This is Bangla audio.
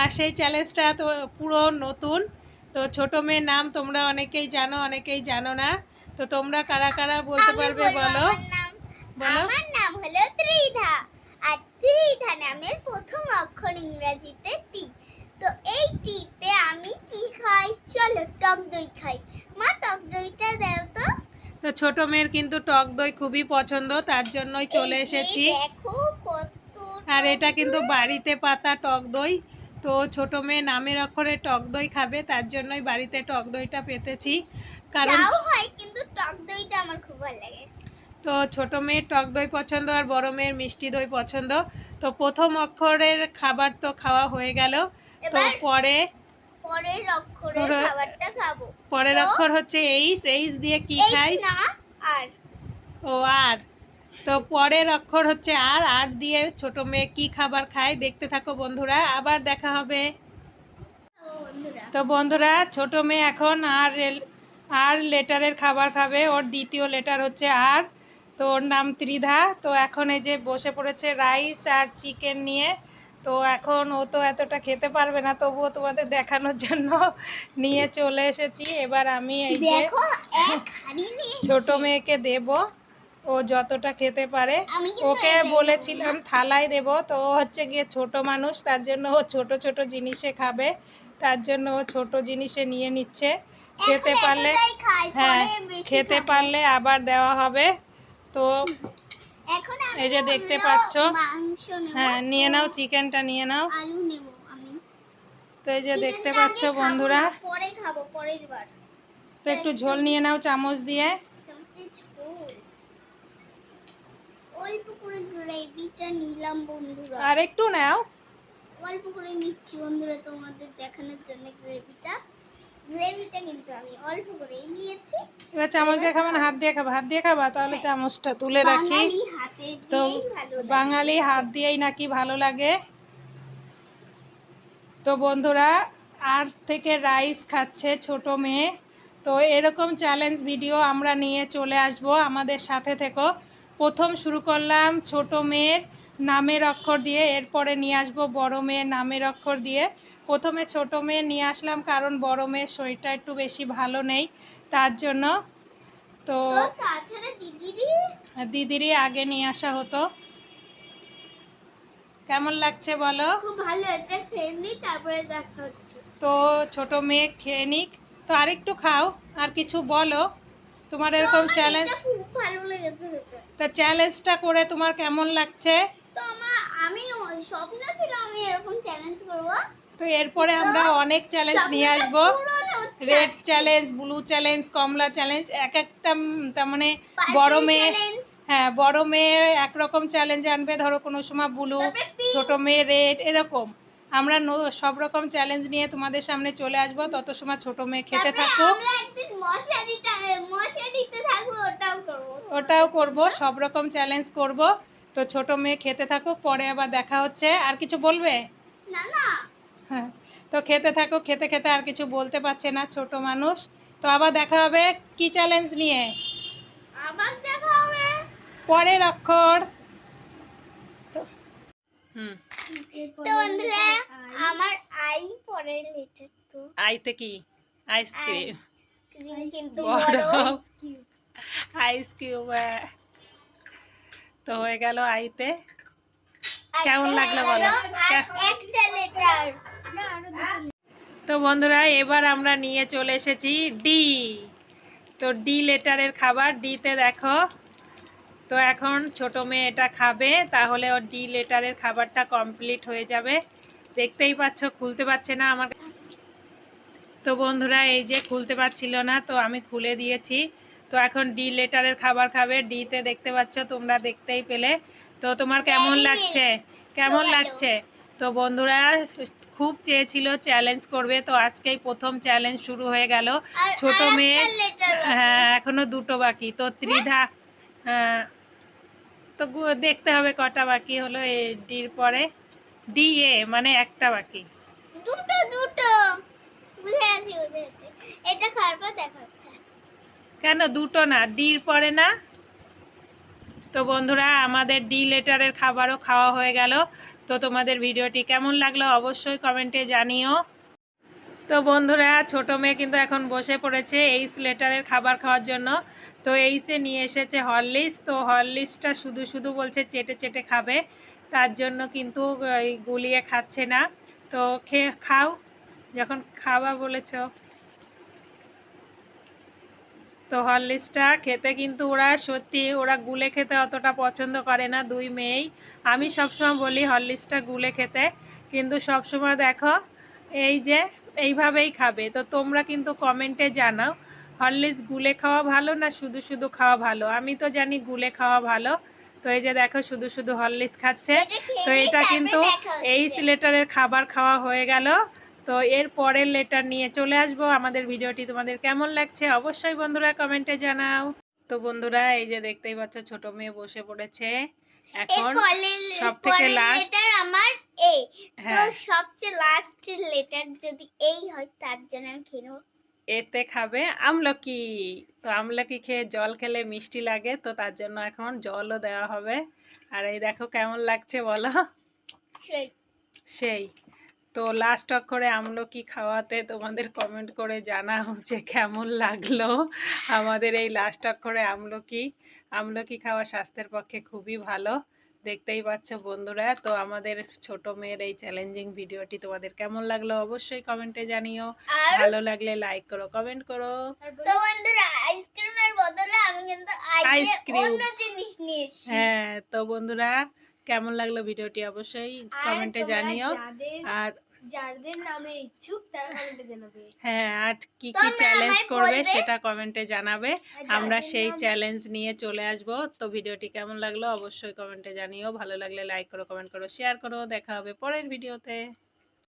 আর সেই চ্যালেঞ্জটা তো পুরো নতুন। তো ছোট মেয়ের নাম তোমরা অনেকেই জানো অনেকেই জানো না। তো তোমরা কারা কারা বলতে পারবে বলো? বলো। আমার নাম হলো ত্রিধা। আর ত্রিধা নামের প্রথম অক্ষর ইংরেজিতে টি। তো এই টিতে আমি কি খাই? চলো টক দই খাই। মা টক দইটা দাও তো। তো ছোট মেয়ের কিন্তু টক দই খুবই পছন্দ তার জন্যই চলে এসেছি। আর এটা কিন্তু বাড়িতে পাতা টক দই। তো ছোট মেয়ে নামের অক্ষরে টক দই খাবে তার জন্যই বাড়িতে টক দইটা পেতেছি। কারণ হয় কিন্তু টক দইটা আমার খুব ভালো লাগে। তো ছোট মেয়ের টক দই পছন্দ আর বড় মেয়ের মিষ্টি দই পছন্দ। তো প্রথম অক্ষরের খাবার তো খাওয়া হয়ে গেল। তো পরে পরের অক্ষরের খাবারটা খাব। পরের অক্ষর হচ্ছে এইচ এইচ দিয়ে কি খাই? না আর। ও আর। তো পরের অক্ষর হচ্ছে আর আর দিয়ে ছোট মেয়ে কি খাবার খায় দেখতে থাকো বন্ধুরা আবার দেখা হবে। তো বন্ধুরা ছোট মেয়ে এখন আর আর লেটারের খাবার খাবে ওর দ্বিতীয় লেটার হচ্ছে আর তো ওর নাম ত্রিধা তো এখন এই যে বসে পড়েছে রাইস আর চিকেন নিয়ে তো এখন ও তো এতটা খেতে পারবে না তবুও তোমাদের দেখানোর জন্য নিয়ে চলে এসেছি। এবার আমি এই যে ছোট মেয়েকে দেব। ও যতটা খেতে পারে ওকে বলেছিলাম থালায় দেব। তো ও হচ্ছে গিয়ে ছোট মানুষ তার জন্য ও ছোট ছোট জিনিসে খাবে তার জন্য ও ছোট জিনিসে নিয়ে নিচ্ছে। খেতে পারলে হ্যাঁ খেতে পারলে আবার দেওয়া হবে। তো এই যে দেখতে পাচ্ছ। হ্যাঁ নিয়ে নাও চিকেনটা নিয়ে নাও। তো এই যে দেখতে পাচ্ছ বন্ধুরা। তো একটু ঝোল নিয়ে নাও চামচ দিয়ে। অল্প করে গ্রেভিটা নিলাম বন্ধুরা। আর একটু নাও। অল্প করে নিচ্ছি বন্ধুরা তোমাদের দেখানোর জন্য গ্রেভিটা। গ্রেভিটা কিন্তু আমি অল্প করেই নিয়েছি। এবার চামচ দিয়ে হাত দিয়ে খাবা? হাত দিয়ে খাবা? তাহলে চামচটা তুলে রাখি। তো। বাঙালি হাত দিয়েই নাকি ভালো লাগে। তো বন্ধুরা আর থেকে রাইস খাচ্ছে ছোট মেয়ে। তো এরকম চ্যালেঞ্জ ভিডিও আমরা নিয়ে চলে আসব। আমাদের সাথে থেকো। প্রথম শুরু করলাম ছোট মেয়ের নামের অক্ষর দিয়ে এরপরে নিয়ে আসব বড় মেয়ের নামের অক্ষর দিয়ে। প্রথমে ছোট মেয়ে নিয়ে আসলাম কারণ বড় মেয়ের শরীরটা একটু বেশি ভালো নেই তার জন্য। তো দিদিরই? আগে নিয়ে আসা হতো। কেমন লাগছে বলো? খুব ভালো একটা ফ্যামিলি তারপরে দেখা হচ্ছে। তো ছোট মেয়ে খেয়ে নিক। তো আরেকটু খাও আর কিছু বলো। তোমার এরকম চ্যালেঞ্জ ভালো লেগেছে খেতে। তা চ্যালেঞ্জটা করে তোমার কেমন লাগছে? তো আমার আমি স্বপ্ন ছিল আমি এরকম চ্যালেঞ্জ করব। তো এরপরে আমরা অনেক চ্যালেঞ্জ নিয়ে আসব। রেড চ্যালেঞ্জ ব্লু চ্যালেঞ্জ কমলা চ্যালেঞ্জ এক একটা তার মানে বড় মেয়ে হ্যাঁ বড় মেয়ে একরকম চ্যালেঞ্জ আনবে। ধরো কোনো সময় ব্লু ছোট মেয়ে রেড এরকম। আমরা সব রকম চ্যালেঞ্জ নিয়ে তোমাদের সামনে চলে আসব। তত সময় ছোট মেয়ে খেতে থাকো আমরা একদিন মশারিটা মশারিতে থাকব ওটাও করব। ওটাও করব সব রকম চ্যালেঞ্জ করব। তো ছোট মেয়ে খেতে থাকুক পরে আবার দেখা হচ্ছে। আর কিছু বলবে? না না। হ্যাঁ তো খেতে থাকো খেতে খেতে আর কিছু বলতে পারছে না ছোট মানুষ। তো আবার দেখা হবে কি চ্যালেঞ্জ নিয়ে? আবার দেখা হবে। পরের অক্ষর। তো হুম। তো বন্ধুরা আমার আই পরের লেটার তো। আইতে কি? আইসক্রিম কিন্তু আইস কিউব তো হয়ে গেল আইতে। কেমন লাগল বলো? তো বন্ধুরা এবার আমরা নিয়ে চলে এসেছি ডি। তো ডি লেটারের খাবার ডিতে দেখো। তো এখন ছোট মেয়ে এটা খাবে তাহলে ওর ডি লেটারের খাবারটা কমপ্লিট হয়ে যাবে। দেখতেই পাচ্ছ খুলতে পারছে না আমার তো বন্ধুরা এই যে খুলতে পারছিল না তো আমি খুলে দিয়েছি। তো এখন ডি লেটারের খাবার খাবে। ডিতে দেখতে পাচ্ছ তোমরা দেখতেই পেলে। তো তোমার কেমন লাগছে? কেমন লাগছে? তো বন্ধুরা খুব চেয়েছিল চ্যালেঞ্জ করবে তো আজকেই প্রথম চ্যালেঞ্জ শুরু হয়ে গেল। ছোট মেয়ে হ্যাঁ এখনও দুটো বাকি। তো ত্রিধা হ্যাঁ তো দেখতে হবে কটা বাকি হলো এ ডির পরে। ডি এ মানে একটা বাকি। দুটো দুটো। কেন? দুটো না, ডির পরে না? তো বন্ধুরা, আমাদের ডি লেটারের খাবারও খাওয়া হয়ে গেল। তো তোমাদের ভিডিওটি কেমন লাগল অবশ্যই কমেন্টে জানিও। তো বন্ধুরা, ছোট মেয়ে কিন্তু এখন বসে পড়েছে এই স্লেটারের খাবার খাওয়ার জন্য। তো এইসে নিয়ে এসেছে হরলিক্স। তো হরলিক্সটা শুধু শুধু বলছে চেটে চেটে খাবে। তার জন্য কিন্তু গুলিয়ে খাচ্ছে না। তো খেয়ে খাও। যখন খাওয়া বলেছ। তো হরলিক্সটা খেতে কিন্তু ওরা সত্যি ওরা গুলে খেতে অতটা পছন্দ করে না দুই মেয়েই। আমি সবসময় বলি হরলিক্সটা গুলে খেতে কিন্তু সবসময় দেখো এই যে এইভাবেই খাবে। তো তোমরা কিন্তু কমেন্টে জানাও হরলিক্স গুলে খাওয়া ভালো না শুধু শুধু খাওয়া ভালো? আমি তো জানি গুলে খাওয়া ভালো। তো এই যে দেখো শুধু শুধু হরলিক্স খাচ্ছে। তো এটা কিন্তু এই লেটারের খাবার খাওয়া হয়ে গেল। তো এর পরের লেটার নিয়ে চলে আসব। আমাদের ভিডিওটি তোমাদের কেমন লাগছে অবশ্যই বন্ধুরা কমেন্টে জানাও। তো বন্ধুরা এই যে দেখতেই পাচ্ছ ছোট মেয়ে বসে পড়েছে। এখন সব থেকে লেটার আমার এই তো হ্যাঁ। সবচেয়ে লাস্ট লেটার যদি এই হয় তার জন্য আমি খেয়ে এতে খাবে আমলকি। তো আমলকি খেয়ে জল খেলে মিষ্টি লাগে তো তার জন্য এখন জলও দেওয়া হবে। আর এই দেখো কেমন লাগছে বলো। সেই। সেই। তো লাস্ট অক্ষরে আমলকি খাওয়াতে তোমাদের কমেন্ট করে জানা হচ্ছে কেমন লাগল আমাদের এই লাস্ট অক্ষরে আমলকি। আমলকি খাওয়া স্বাস্থ্যের পক্ষে খুবই ভালো। দেখতেই পাচ্ছ বন্ধুরা তো আমাদের ছোট মেয়ের এই চ্যালেঞ্জিং ভিডিওটি তোমাদের কেমন লাগল অবশ্যই কমেন্টে জানিও। ভালো লাগলে লাইক করো কমেন্ট করো। তো বন্ধুরা আইসক্রিমের বদলে আমি কিন্তু আইসক্রিম। অন্য জিনিস হ্যাঁ তো বন্ধুরা কেমন লাগল ভিডিওটি অবশ্যই কমেন্টে জানিও। আর যাদের নামে ইচ্ছুক তারা কমেন্টে জানাবে। হ্যাঁ আর কি কি চ্যালেঞ্জ করবে। সেটা কমেন্টে জানাবে। আমরা সেই চ্যালেঞ্জ নিয়ে চলে আসব। তো ভিডিওটি কেমন লাগল অবশ্যই কমেন্টে জানিও। ভালো লাগলে লাইক করো কমেন্ট করো শেয়ার করো। দেখা হবে পরের ভিডিওতে